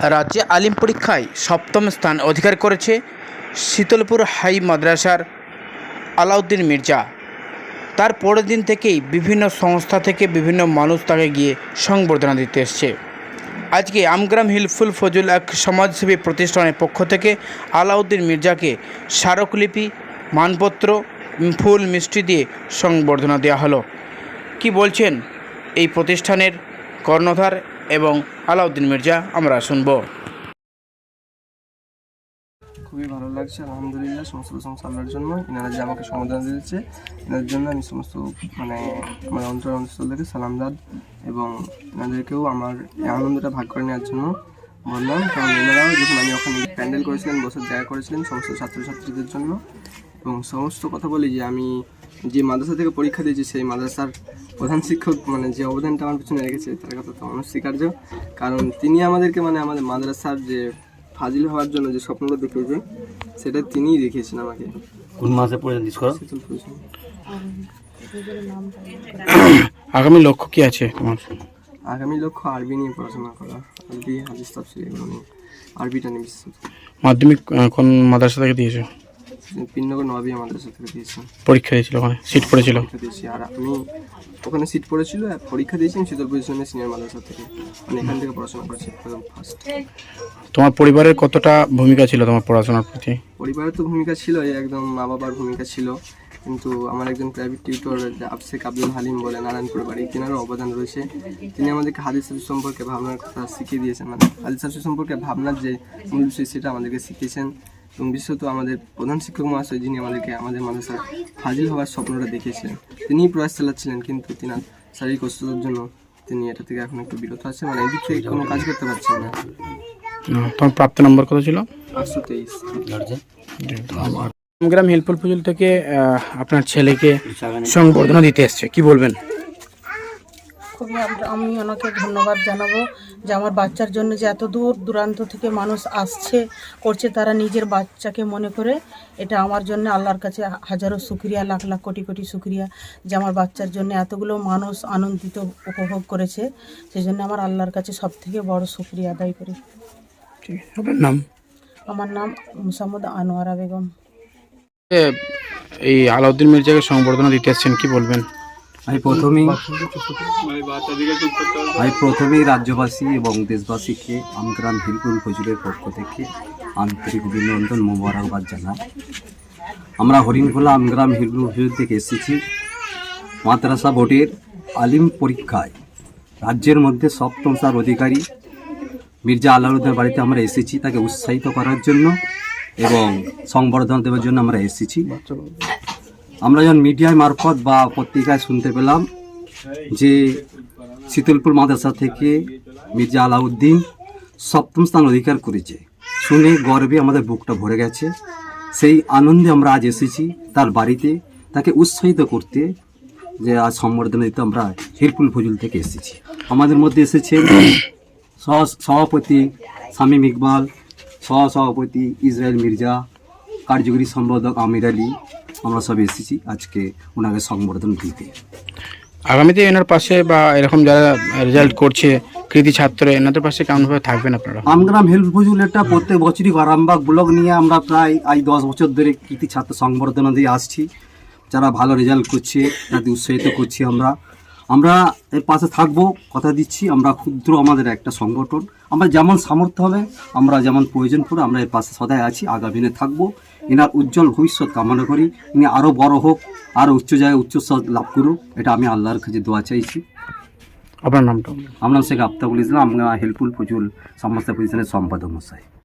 রাজ্যে আলিম পরীক্ষায় সপ্তম স্থান অধিকার করেছে শীতলপুর হাই মাদ্রাসার আলাউদ্দিন মির্জা। তার পরের দিন থেকেই বিভিন্ন সংস্থা থেকে বিভিন্ন মানুষ তাকে গিয়ে সংবর্ধনা দিতে এসছে। আজকে আমগ্রাম হিলফুল ফজুল এক সমাজসেবী প্রতিষ্ঠানের পক্ষ থেকে আলাউদ্দিন মির্জাকে স্মারকলিপি, মানপত্র, ফুল মিষ্টি দিয়ে সংবর্ধনা দেওয়া হলো। কি বলছেন এই প্রতিষ্ঠানের কর্ণধার এবং আলাউদ্দিন মির্জা, আমরা শুনব। খুবই ভালো লাগছে, আলহামদুলিল্লাহ, সমস্ত প্রশংসা আল্লাহর জন্য। এনারা যে আমাকে সমাধান দিয়েছে এনার জন্য আমি সমস্ত মানে আমার অন্তর থেকে সালাম দাদ এবং এনাদেরকেও আমার আনন্দটা ভাগ করে নেওয়ার জন্য বললাম। কারণ এনারাও যখন আমি ওখানে প্যান্ডেল করেছিলেন বসার জায়গা করেছিলেন সমস্ত ছাত্রছাত্রীদের জন্য এবং সমস্ত কথা বলি যে আমি যে মাদ্রাসা থেকে পরীক্ষা দিয়েছি সেই মাদ্রাসার প্রধান শিক্ষক মানে যে অবদানটা আমার পিছনে রেখেছে তার কথা তো অনস্বীকার্য। কারণ তিনি আমাদেরকে মানে আমাদের মাদ্রাসার যে ফাজিল হওয়ার জন্য যে স্বপ্নটা দেখেছে সেটা তিনিই দেখিয়েছেন আমাকে। কোন মাসে পর্যন্ত করো। আগামী লক্ষ্য কি আছে তোমার? আগামী লক্ষ্য আরবি নিয়ে পড়াশোনা করা। আরবি হাদিস তাফসির এগুলো নিয়ে। আরবিটা নিয়ে মাধ্যমিক কোন মাদ্রাসা থেকে দিয়েছ? পিন্নগর নবাবী মাদ্রাসা থেকে দিয়েছি পরীক্ষা দিয়েছিল ওখানে সিট পড়েছিল। দিয়েছি। আর আমি ওখানে সিট পড়েছিল আর পরীক্ষা দিয়েছি আমি শীতল পরিশ্রমের সিনিয়র মাদ্রাসা থেকে মানে এখান থেকে পড়াশোনা করেছি ফার্স্ট তোমার পরিবারের কতটা ভূমিকা ছিল তোমার পড়াশোনার প্রতি? পরিবারের তো ভূমিকা ছিল একদম মা বাবার ভূমিকা ছিল। কিন্তু আমার একজন প্রাইভেট টিউটর আবশেখ আব্দুল হালিম বলে নারায়ণপুর বাড়ি তেনারও অবদান রয়েছে। তিনি আমাদেরকে হাদিস হাদিস সম্পর্কে ভাবনার কথা শিখিয়ে দিয়েছেন। মানে হাদিস হাদিস সম্পর্কে ভাবনার যে মূল বিষয় সেটা আমাদেরকে শিখিয়েছেন। এবং বিশেষত আমাদের প্রধান শিক্ষক মহাশয় যিনি আমাদেরকে আমাদের মানুষের ফাজিল হওয়ার স্বপ্নটা দেখিয়েছিলেন তিনিই প্রয়াস চালাচ্ছিলেন কিন্তু তিনার শারীরিক অসুস্থতার জন্য তিনি এটা থেকে এখন একটু বিরত আছেন মানে এদিক থেকে কোনো কাজ করতে পারছেন না। তোমার প্রাপ্ত নম্বর কত ছিল? আটশো তেইশ। গ্রাম হেল্পফুল ফুজল থেকে আপনার ছেলেকে সংবর্ধনা দিতে এসছে কি বলবেন? খুবই আমি ওনাকে ধন্যবাদ জানাব যে আমার বাচ্চার জন্য যে এত দূর দূরান্ত থেকে মানুষ আসছে করছে তারা নিজের বাচ্চাকে মনে করে এটা আমার জন্য আল্লাহর কাছে হাজারো শুক্রিয়া লাখ লাখ কোটি কোটি শুক্রিয়া যে আমার বাচ্চার জন্য এতগুলো মানুষ আনন্দিত উপভোগ করেছে। সেই জন্য আমার আল্লাহর কাছে সব থেকে বড় শুক্রিয়া আদায় করি। আপনার নাম? আমার নাম মুসাম্মদ আনোয়ারা বেগম। এই আলাউদ্দিন মির্জাকে সংবর্ধনা দিতে এসছেন কি বলবেন? আমি প্রথমেই আমি প্রথমেই রাজ্যবাসী এবং দেশবাসীকে আমগ্রাম হিলপুর ফজুরের পক্ষ থেকে আন্তরিক অভিনন্দন, মোবারকবাদ জানাই। আমরা হরিণখোলা আমগ্রাম হিলপুর ফজুর থেকে এসেছি। মাদ্রাসা বোর্ডের আলিম পরীক্ষায়। রাজ্যের মধ্যে সপ্তম স্থান অধিকারী মির্জা আলাউদ্দিনের বাড়িতে আমরা এসেছি তাকে উৎসাহিত করার জন্য এবং সংবর্ধনা দেওয়ার জন্য আমরা এসেছি। আমরা যখন মিডিয়ায় মারফত বা পত্রিকায় শুনতে পেলাম যে শীতলপুর মাদ্রাসা থেকে মির্জা আলাউদ্দিন সপ্তম স্থান অধিকার করেছে, শুনে গর্বে আমাদের বুকটা ভরে গেছে। সেই আনন্দে আমরা আজ এসেছি তার বাড়িতে, তাকে উৎসাহিত করতে যে আজ সম্বর্ধনা দিতে আমরা হিরপুল ফজুল থেকে এসেছি। আমাদের মধ্যে এসেছে সভাপতি শামীম ইকবাল, সহ, সভাপতি ইসরায়েল মির্জা, কার্যকরী সম্পাদক আমির আলী আমরা সব এসেছি আজকে ওনাকে সংবর্ধনা দিতে। আগামীতে এনার পাশে বা এরকম যারা রেজাল্ট করছে কৃতি ছাত্র এনাদের পাশে কেমনভাবে থাকবেন আপনারা? আমগ্রাম হেল্প ফজুল এটা প্রত্যেক বছরই আরামবাগ ব্লক নিয়ে আমরা প্রায় আজ দশ বছর ধরে কৃতি ছাত্র সংবর্ধনা দিয়ে আসছি। যারা ভালো রেজাল্ট করছে তাদের উৎসাহিত করছি আমরা। আমরা এর পাশে থাকব কথা দিচ্ছি আমরা ক্ষুদ্র আমাদের একটা সংগঠন। আমরা যেমন সামর্থ্য হবে আমরা যেমন প্রয়োজন পড়ে আমরা এর পাশে সদায় আছি আগামী দিনে থাকব। এনার উজ্জ্বল ভবিষ্যৎ কামনা করি। ইনি আরও বড় হোক আরও উচ্চ জায়গায় উচ্চ লাভ করুক এটা আমি আল্লাহর কাছে দোয়া চাইছি। আপনার নামটা? আমার নাম শেখ আফতাবুল ইসলাম আমরা হেল্পফুল প্রচুর সমস্ত প্রতিষ্ঠানের সম্পাদক মশাই।